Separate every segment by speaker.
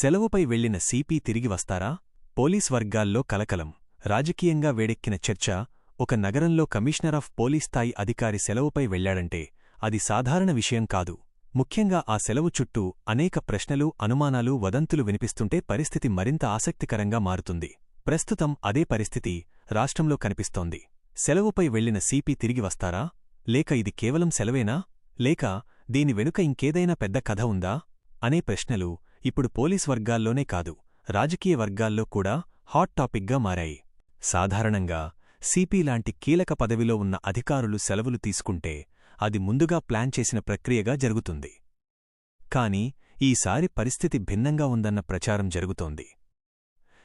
Speaker 1: సెలవుపై వెళ్ళిన సీపీ తిరిగి వస్తారా? పోలీస్ వర్గాల్లో కలకలం. రాజకీయంగా వేడెక్కిన చర్చ ఒక నగరంలో కమిషనర్ ఆఫ్ పోలీస్ స్థాయి అధికారి సెలవుపై వెళ్ళాడంటే అది సాధారణ విషయం కాదు. ముఖ్యంగా ఆ సెలవు చుట్టూ అనేక ప్రశ్నలు అనుమానాలు వదంతులు వినిపిస్తుంటే పరిస్థితి మరింత ఆసక్తికరంగా మారుతుంది. ప్రస్తుతం అదే పరిస్థితి రాష్ట్రంలో కనిపిస్తోంది. సెలవుపై వెళ్ళిన సీపీ తిరిగి వస్తారా? లేక ఇది కేవలం సెలవేనా? లేక దీని వెనుక ఇంకేదైనా పెద్ద కథ ఉందా? అనే ప్రశ్నలు ఇప్పుడు పోలీస్ వర్గాల్లోనే కాదు రాజకీయ వర్గాల్లో కూడా హాట్ టాపిక్గా మారాయి. సాధారణంగా సిపి లాంటి కీలక పదవిలో ఉన్న అధికారులు సెలవులు తీసుకుంటే అది ముందుగా ప్లాన్ చేసిన ప్రక్రియగా జరుగుతుంది. కాని ఈసారి పరిస్థితి భిన్నంగా ఉందన్న ప్రచారం జరుగుతోంది.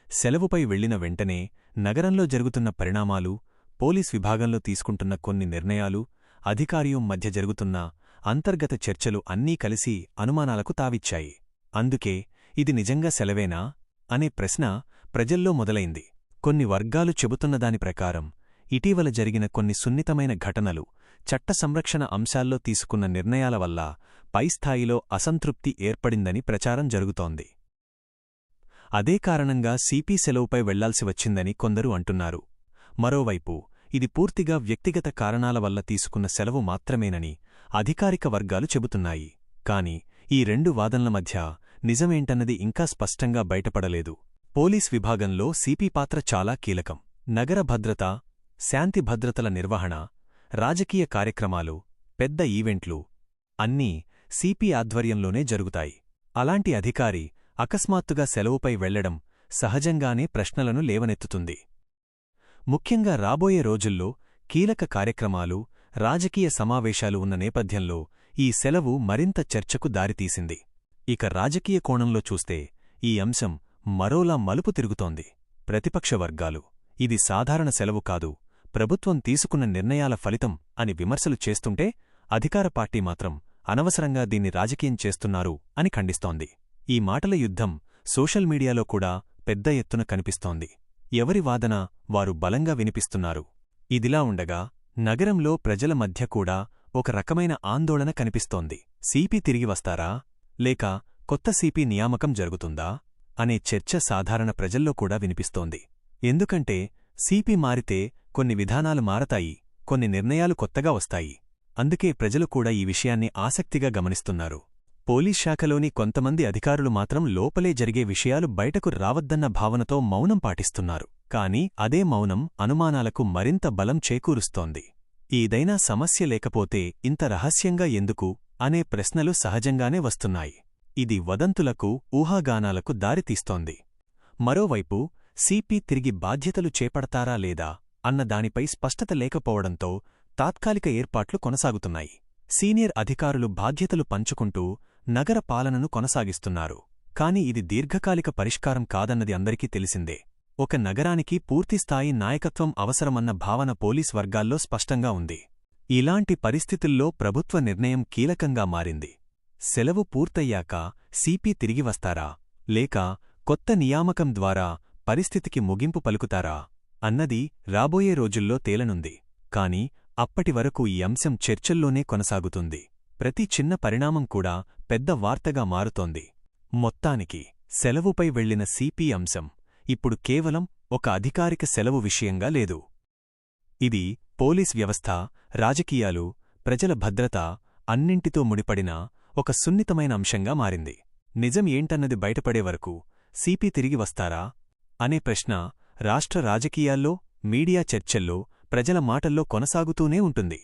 Speaker 1: సెలవుపై వెళ్ళిన వెంటనే నగరంలో జరుగుతున్న పరిణామాలు పోలీస్ విభాగంలో తీసుకుంటున్న కొన్ని నిర్ణయాలు అధికారియం మధ్య జరుగుతున్న అంతర్గత చర్చలు అన్నీ కలిసి అనుమానాలకు తావిచ్చాయి. అందుకే ఇది నిజంగా సెలవేనా? అనే ప్రశ్న ప్రజల్లో మొదలైంది. కొన్ని వర్గాలు చెబుతున్నదాని ప్రకారం ఇటీవల జరిగిన కొన్ని సున్నితమైన ఘటనలు చట్ట సంరక్షణ అంశాల్లో తీసుకున్న నిర్ణయాల వల్ల పైస్థాయిలో అసంతృప్తి ఏర్పడిందని ప్రచారం జరుగుతోంది. అదే కారణంగా సిపి సెలవుపై వెళ్ళాల్సి వచ్చిందని కొందరు అంటున్నారు. మరోవైపు ఇది పూర్తిగా వ్యక్తిగత కారణాల వల్ల తీసుకున్న సెలవు మాత్రమేనని అధికారిక వర్గాలు చెబుతున్నాయి. కాని ఈ రెండు వాదనల మధ్య నిజమేంటన్నది ఇంకా స్పష్టంగా బయటపడలేదు. పోలీస్ విభాగంలో సిపి పాత్ర చాలా కీలకం. నగర భద్రత శాంతి భద్రతల నిర్వహణ రాజకీయ కార్యక్రమాలు పెద్ద ఈవెంట్లు అన్నీ సిపి ఆధ్వర్యంలోనే జరుగుతాయి. అలాంటి అధికారి అకస్మాత్తుగా సెలవుపై వెళ్ళడం సహజంగానే ప్రశ్నలను లేవనెత్తుతుంది. ముఖ్యంగా రాబోయే రోజుల్లో కీలక కార్యక్రమాలు రాజకీయ సమావేశాలు ఉన్న నేపథ్యంలో ఈ సెలవు మరింత చర్చకు దారితీసింది. ఇక రాజకీయ కోణంలో చూస్తే ఈ అంశం మరోలా మలుపు తిరుగుతోంది. ప్రతిపక్ష వర్గాలు ఇది సాధారణ సెలవు కాదు ప్రభుత్వం తీసుకున్న నిర్ణయాల ఫలితం అని విమర్శలు చేస్తుంటే అధికార పార్టీ మాత్రం అనవసరంగా దీన్ని రాజకీయం చేస్తున్నారు అని ఖండిస్తోంది. ఈ మాటల యుద్ధం సోషల్ మీడియాలో కూడా పెద్ద ఎత్తున కనిపిస్తోంది. ఎవరి వాదన వారు బలంగా వినిపిస్తున్నారు. ఇదిలా ఉండగా నగరంలో ప్రజల మధ్య కూడా ఒక రకమైన ఆందోళన కనిపిస్తోంది. సీపీ తిరిగి వస్తారా? లేక కొత్త సిపి నియామకం జరుగుతుందా అనే చర్చ సాధారణ ప్రజల్లో కూడా వినిపిస్తోంది. ఎందుకంటే సిపి మారితే కొన్ని విధానాలు మారతాయి కొన్ని నిర్ణయాలు కొత్తగా వస్తాయి. అందుకే ప్రజలు కూడా ఈ విషయాన్ని ఆసక్తిగా గమనిస్తున్నారు. పోలీస్ శాఖలోని కొంతమంది అధికారులు మాత్రం లోపలే జరిగే విషయాలు బయటకు రావద్దన్న భావనతో మౌనం పాటిస్తున్నారు. కాని అదే మౌనం అనుమానాలకు మరింత బలం చేకూరుస్తోంది. ఏదైనా సమస్య లేకపోతే ఇంత రహస్యంగా ఎందుకు అనే ప్రశ్నలు సహజంగానే వస్తున్నాయి. ఇది వదంతులకు ఊహాగానాలకు దారితీస్తోంది. మరోవైపు సిపి తిరిగి బాధ్యతలు చేపడతారా లేదా అన్న దానిపై స్పష్టత లేకపోవడంతో తాత్కాలిక ఏర్పాట్లు కొనసాగుతున్నాయి. సీనియర్ అధికారులు బాధ్యతలు పంచుకుంటూ నగర పాలనను కొనసాగిస్తున్నారు. కాని ఇది దీర్ఘకాలిక పరిష్కారం కాదన్నది అందరికీ తెలిసిందే. ఒక నగరానికి పూర్తిస్థాయి నాయకత్వం అవసరమన్న భావన పోలీస్ వర్గాల్లో స్పష్టంగా ఉంది. ఇలాంటి పరిస్థితుల్లో ప్రభుత్వ నిర్ణయం కీలకంగా మారింది. సెలవు పూర్తయ్యాక సిపి తిరిగి వస్తారా? లేక కొత్త నియామకం ద్వారా పరిస్థితికి ముగింపు పలుకుతారా? అన్నది రాబోయే రోజుల్లో తేలనుంది. కాని అప్పటివరకు ఈ అంశం చర్చల్లోనే కొనసాగుతుంది. ప్రతి చిన్న పరిణామం కూడా పెద్ద వార్తగా మారుతోంది. మొత్తానికి సెలవుపై వెళ్ళిన సిపి అంశం ఇప్పుడు కేవలం ఒక అధికారిక సెలవు విషయంగా లేదు. ఇది పోలీస్ వ్యవస్థ రాజకీయాలు ప్రజల భద్రత అన్నింటితో ముడిపడిన ఒక సున్నితమైన అంశంగా మారింది. నిజం ఏంటన్నది బయటపడే వరకు సిపి తిరిగి వస్తారా? అనే ప్రశ్న రాష్ట్ర రాజకీయాల్లో మీడియా చర్చల్లో ప్రజల మాటల్లో కొనసాగుతూనే ఉంటుంది.